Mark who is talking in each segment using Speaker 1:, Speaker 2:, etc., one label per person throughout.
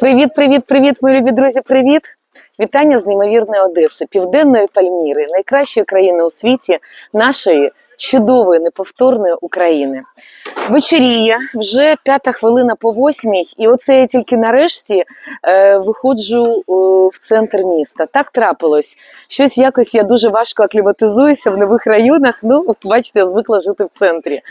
Speaker 1: Привіт, привіт, привіт, мої любі друзі, привіт! Вітання з неймовірної Одеси, південної Пальміри, найкращої країни у світі, нашої чудової, неповторної України. Вечоріє, вже п'ята хвилина по восьмій, і оце я тільки нарешті е, виходжу е, в центр міста. Так трапилось. Щось якось я дуже важко акліматизуюся в нових районах. Ну, бачите, я звикла жити в центрі.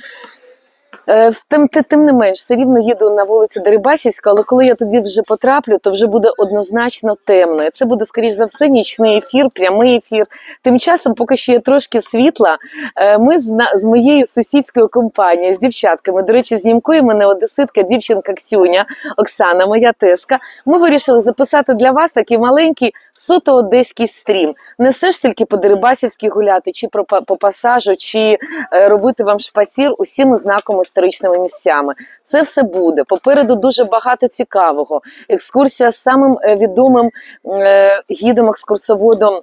Speaker 1: Е, Тим, тим не менш, все рівно їду на вулицю Дерибасівську, але коли я туди вже потраплю, то вже буде однозначно темно. Це буде, скоріш за все, нічний ефір, прямий ефір. Тим часом, поки ще є трошки світла, е, ми з, з моєю сусідською компанією, з дівчатками, до речі, знімкує мене одеситка, дівчинка Ксюня, Оксана, моя теска. Ми вирішили записати для вас такий маленький суто одеський стрім. Не все ж тільки по Дерибасівській гуляти, чи па- по пасажу, чи е, робити вам шпацір усіми знаками історичними місцями. Це все буде. Попереду дуже багато цікавого. Екскурсія з самим е, відомим е, гідом екскурсоводом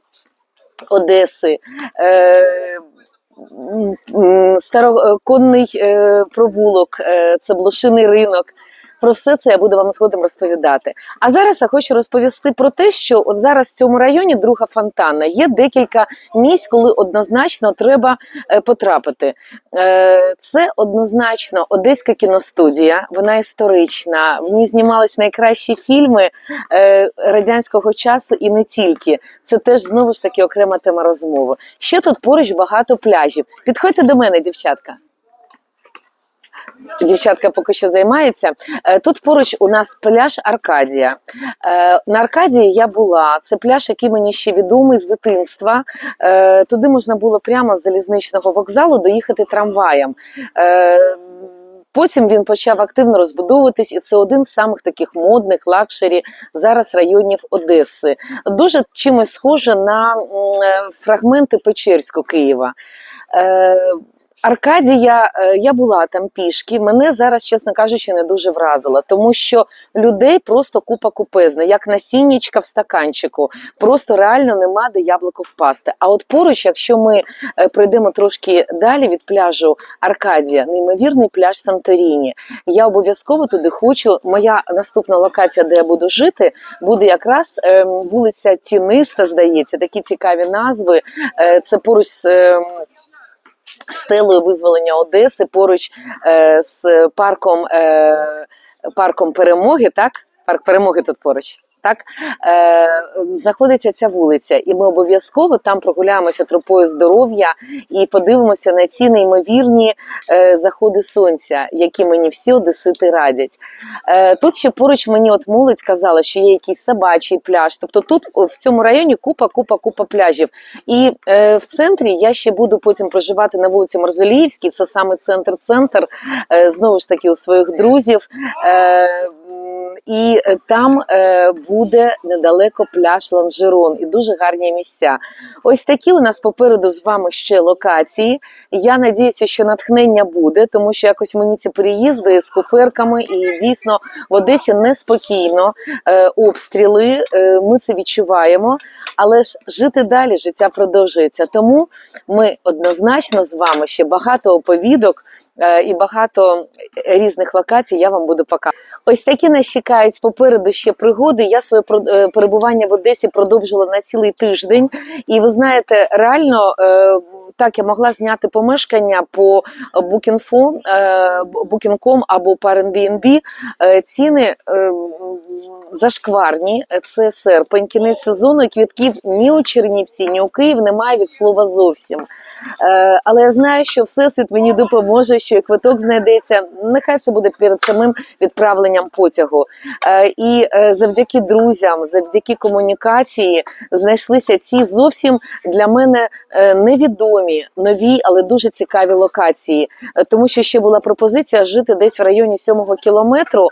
Speaker 1: Одеси. Е, Староконний е, провулок, е, це блошиний ринок. Про все це я буду вам згодом розповідати. А зараз я хочу розповісти про те, що от зараз в цьому районі друга фонтана є декілька місць, коли однозначно треба е, потрапити. Е, Це однозначно Одеська кіностудія, вона історична. В ній знімались найкращі фільми е, радянського часу і не тільки. Це теж знову ж таки окрема тема розмови. Ще тут поруч багато пляжів. Підходьте до мене, дівчатка. Дівчатка поки що займається. Е, Тут поруч у нас пляж Аркадія. Е, На Аркадії я була. Це пляж, який мені ще відомий з дитинства. Е, Туди можна було прямо з залізничного вокзалу доїхати трамваєм. Потім він почав активно розбудовуватись, і це один з самих таких модних лакшері зараз районів Одеси. Дуже чимось схоже на фрагменти Печерського Києва. Аркадія, е, я була там пішки. Мене зараз, чесно кажучи, не дуже вразила, тому що людей просто купа купезна, як насіннячка в стаканчику. Просто реально нема де яблуко впасти. А от поруч, якщо ми е, пройдемо трошки далі від пляжу Аркадія, неймовірний пляж Санторіні. Я обов'язково туди хочу. Моя наступна локація, де я буду жити, буде якраз ем, вулиця Тіниста, здається, такі цікаві назви. Е, Це поруч з. Стелою визволення Одеси поруч е, з парком, е, парком перемоги, так? Парк перемоги тут поруч. Так е, знаходиться ця вулиця, і ми обов'язково там прогуляємося тропою здоров'я і подивимося на ці неймовірні е, заходи сонця, які мені всі одесити радять. Е, тут ще поруч мені от молодь казала, що є якийсь собачий пляж. Тобто тут в цьому районі купа, купа, купа пляжів. І е, в центрі я ще буду потім проживати на вулиці Марзеліївській, це саме центр-центр, е, знову ж таки у своїх друзів. Е, і е, там е, буде недалеко пляж Ланжерон і дуже гарні місця. Ось такі у нас попереду з вами ще локації. Я надіюся, що натхнення буде, тому що якось мені ці переїзди з куферками і дійсно в Одесі неспокійно. Е, обстріли, ми це відчуваємо. Але ж жити далі життя продовжується. Тому ми однозначно з вами ще багато оповідок і багато різних локацій я вам буду показувати. Ось такі нас чекають попереду ще пригоди. Я своє е, перебування в Одесі продовжила на цілий тиждень. І ви знаєте, реально. е, Так, я могла зняти помешкання по Booking.com е, або по Airbnb. Ціни зашкварні. Це серпень, кінець сезону. Квітків ні у Чернівці, ні у Київ немає від слова зовсім. Е, Але я знаю, що всесвіт мені допоможе, що квиток знайдеться. Нехай це буде перед самим відправленням потягу. Е, І е, завдяки друзям, завдяки комунікації знайшлися ці зовсім для мене невідомі, нові, але дуже цікаві локації. Тому що ще була пропозиція жити десь в районі сьомого кілометру.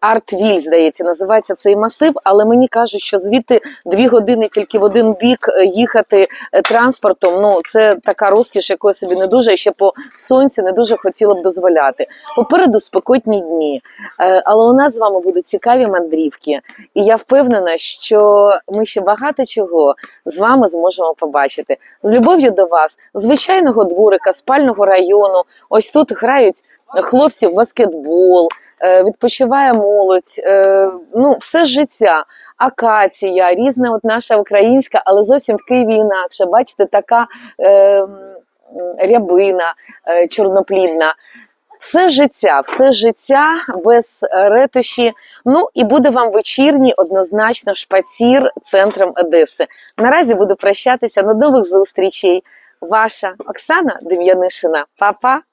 Speaker 1: Артвіль, здається, називається цей масив, але мені кажуть, що звідти дві години тільки в один бік е, їхати е, транспортом. Ну це така розкіш, якої собі не дуже ще по сонцю не дуже хотіла б дозволяти. Попереду спекотні дні, Е, але у нас з вами будуть цікаві мандрівки, і я впевнена, що ми ще багато чого з вами зможемо побачити. З любов'ю до вас, звичайного дворика, спального району. Ось тут грають хлопці в баскетбол, е, відпочиває молодь, е, ну, все життя. Акація, різна от наша українська, але зовсім в Києві інакше. Бачите, така е, рябина чорноплідна. Все життя, все життя без ретуші. Ну і буде вам вечірній однозначно шпацір центром Одеси. Наразі буду прощатися. До нових зустрічей. Ваша Оксана Дем'янишина. Па-па!